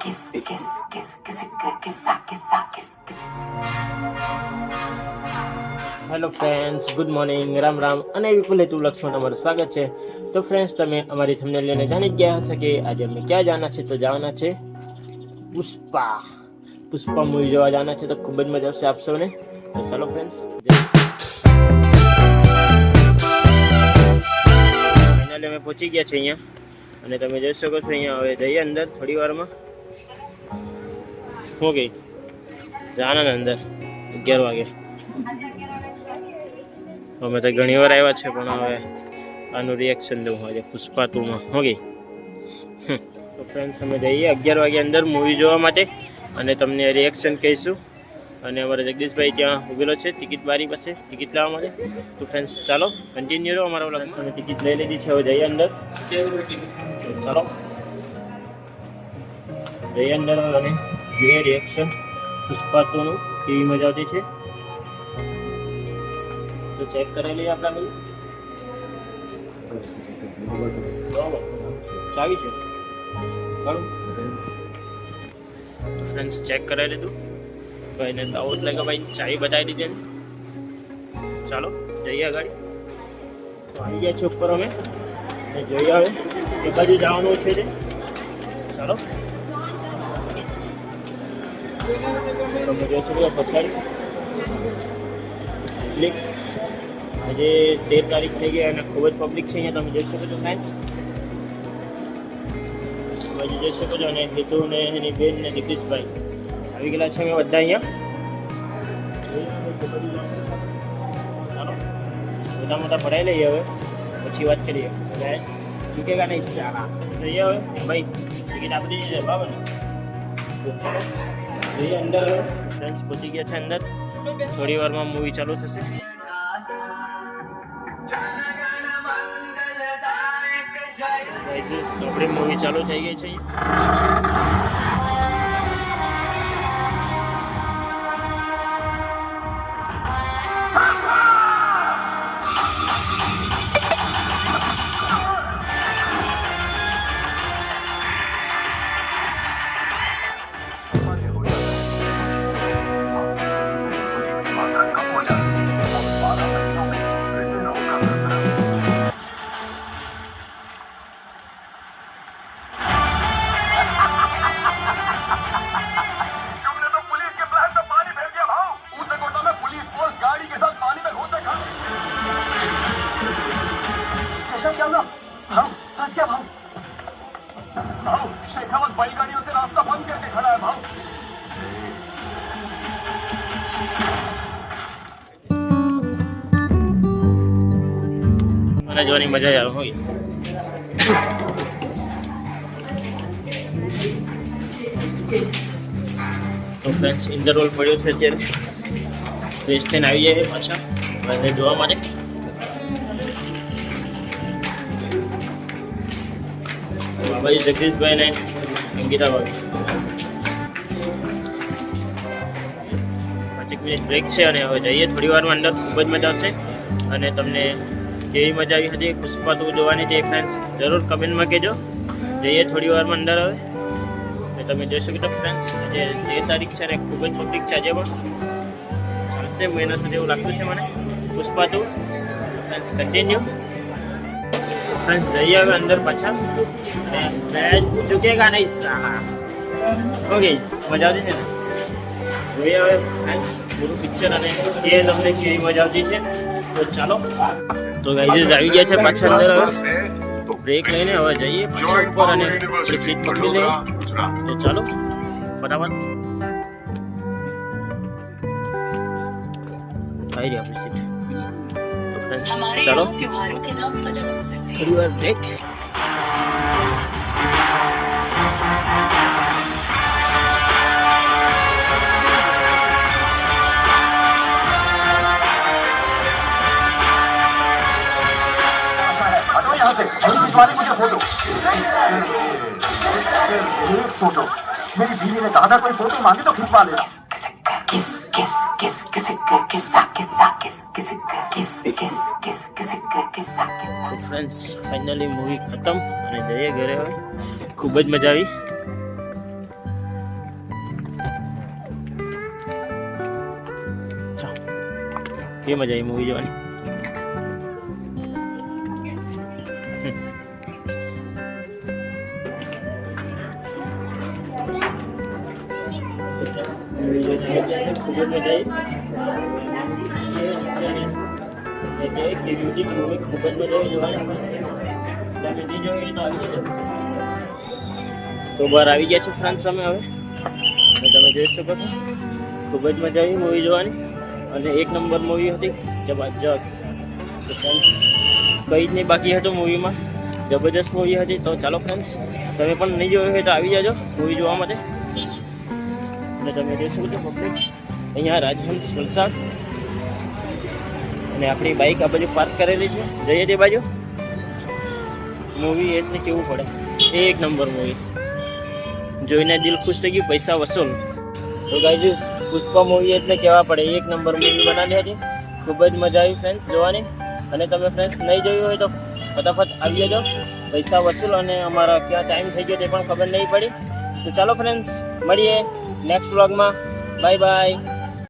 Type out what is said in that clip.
kiss, kiss, kiss, kiss, kiss, kiss, kiss, kiss. Hello friends good morning Ram Ram અને વિપુલ હેતુ લક્ષ્મણ તમારું સ્વાગત છે. તો ફ્રેન્ડ્સ તમે અમારી થમને લઈને જાણી ગયા હશે કે આજે અમે ક્યાં જવાના છે તો જવાના છે પુષ્પા. પુષ્પા મૂવી જોવા જવાના છે તો ખૂબ જ મજા આવશે આપ સૌને. તો ચાલો ફ્રેન્ડ્સ અમે પહોંચી ગયા છે અહીંયા. અને તમે જોઈ શકો છો અહીંયા હવે જઈએ અંદર થોડી વારમાં. હો ગઈ જવાના ને અંદર અગિયાર વાગે અમે તો ઘણી વાર આવ્યા છે પણ હવે આનું રિએક્શન લેવું આજે પુષ્પા ટુમાં હોગી તો ફ્રેન્ડ્સ અમે જઈએ અગિયાર વાગે અંદર મૂવી જોવા માટે, અને તમને રિએક્શન કહીશું। અને અમારા જગદીશભાઈ ત્યાં ઉભેલો છે ટિકિટ બારી પાસે ટિકિટ લાવવા માટે. તો ફ્રેન્ડ્સ ચાલો કન્ટિન્યુ રહો, અમારા વ્લોગ અમે ટિકિટ લઈ લીધી છે, હવે જઈએ અંદર. ચાલો. જઈએ અંદર અને જોઈએ રિએક્શન પુષ્પા ટુનું કેવી મજા આવતી છે? તો ચેક કરાવી લઈએ આપણા બરાબર. ચાવી છે. ફ્રેન્ડ્સ ચેક કરાવી લીધું. ભાઈને દાવો એટલે કે ભાઈ, ચાવી બતાવી દીધી ચાલો, જઈએ આગળ. તો આવી ગયા છે ઉપર અમે. જોઈએ હવે એ બાજુ જવાનું છે ચાલો. તમે જોઈ શકો છો પછાડી પબ્લિક આજે તેર તારીખ થઈ ગઈ અને ખૂબ જ પબ્લિક છે અહીંયા, તમે જોઈ શકો છો ફ્રેન્ડ્સ તમે જોઈ શકો છો, અને હેતુ ને એની બેન ને દીપેશભાઈ આવી ગયેલા છે અમે બધા અહીંયા. મોટા મોટા ભરાઈ લઈએ હવે. પછી વાત કરીએ. ચૂકેગા નહીં સારા જઈએ હવે. ભાઈ ટિકિટ આપી છે બરાબર ને? અંદર. ફ્રેન્ડ્સ પહોંચી ગયા છે અંદર. થોડી વારમાં મૂવી ચાલુ થશે. આપણી મૂવી ચાલુ થઈ ગઈ છે. भाव शेखावत बैलगाड़ियों से रास्ता बंद करके खड़ा है भाव મને જોવાની મજા આવે હોય તો ફ્રેન્ડ્સ ઇન્ટરવલ પડ્યો છે અત્યારે ફ્રેશ થઈને આવી જાય પાછા અને જોવા માટે બાબાજી જગદીશભાઈ ને અંકિતા ભાભી. પાંચેક મિનિટ બ્રેક છે અને હવે જઈએ. થોડી વારમાં અંદર ખૂબ જ મજા આવશે. અને તમને કેવી મજા આવી હતી, પુષ્પા ટુ જોવાની છે ફ્રેન્ડ્સ જરૂર કમેન્ટમાં કહેજો. જઈએ થોડી વારમાં અંદર હવે. તમે જોઈ શકો છો ફ્રેન્ડ્સ જે તેર તારીખ છે ખૂબ જ પબ્લિક છે આજે પણ. ચાલશે, મહિના સુધી એવું લાગતું છે મને. Pushpa two friends continue friends જઈએ હવે અંદર પાછા અને મેચ ચૂકેગા નહીં સાહા ઓકે મજા આવતી છે ને જોઈએ હવે ફ્રેન્ડ્સ પૂરું પિક્ચર અને એ તમને કેવી મજા આવતી છે તો ચાલો તો ગાઈઝ આવી ગયા છે પાછા અંદર હવે બ્રેક લઈને હવે જઈએ પાછા ઉપર અને આપણી સીટ પકડી લઈએ તો ચાલો ફટાફટ આવી રહી આપણી સીટ તો ફ્રેન્ડ્સ ચાલો થોડી વાર બ્રેક हटो यहाँ से जल्दी खिंचवा ली मुझे फोटो एक फोटो मेरी बीवी ने कहा था कोई फोटो मांगे तो खिंचवा ले Kiss, kiss, kiss, kiss, kiss, kiss, kiss, kiss, kiss, kiss, kiss, kiss, kiss, kiss. Friends finally movie ખતમ અને જઈએ ઘરે હવે ખૂબ જ મજા આવી કેવી મજા આવી મૂવી જોવાની એટલે કેવી હતી મૂવી ખૂબ જ આવી જોવાની તમે નહીં જોઈ તો આવી જજો તો બહાર આવી ગયા છે ફ્રાન્સ સામે હવે. તમે જોઈ શકો છો. ખૂબ જ મજા આવી મૂવી જોવાની. અને એક નંબર મૂવી હતી જબરજસ્ત. તો ફ્રેન્ડ્સ કંઈ જ નહીં બાકી હતું મૂવીમાં જબરજસ્ત મૂવી હતી. તો ચાલો ફ્રેન્ડ્સ તમે પણ નહીં જોયું હોય તો આવી જાજો મૂવી જોવા માટે. અને તમે જોઈ શકો છો પબ્લિક. અહીંયા રાજહંસ વલસાડ. અને આપણી બાઇક આ બાજુ પાર્ક કરેલી છે. જઈએ તે બાજુ. મૂવી એટલે કેવું પડે? એક નંબર મૂવી જોઈને દિલ ખુશ થઈ ગયું, પૈસા વસૂલ. તો ગાઈઝ પુષ્પા મૂવી એટલે કહેવા પડે? એક નંબર મૂવી બનાવી હતી. ખૂબ જ મજા આવી ફ્રેન્ડ્સ જોવાની. અને તમે ફ્રેન્ડ્સ નહીં જોયું હોય તો ફટાફટ આવી જજો પૈસા વસૂલ અને અમારા ક્યાં ટાઈમ થઈ ગયો તે પણ ખબર નહીં પડી. તો ચાલો ફ્રેન્ડ્સ મળીએ. નેક્સ્ટ વ્લોગમાં બાય બાય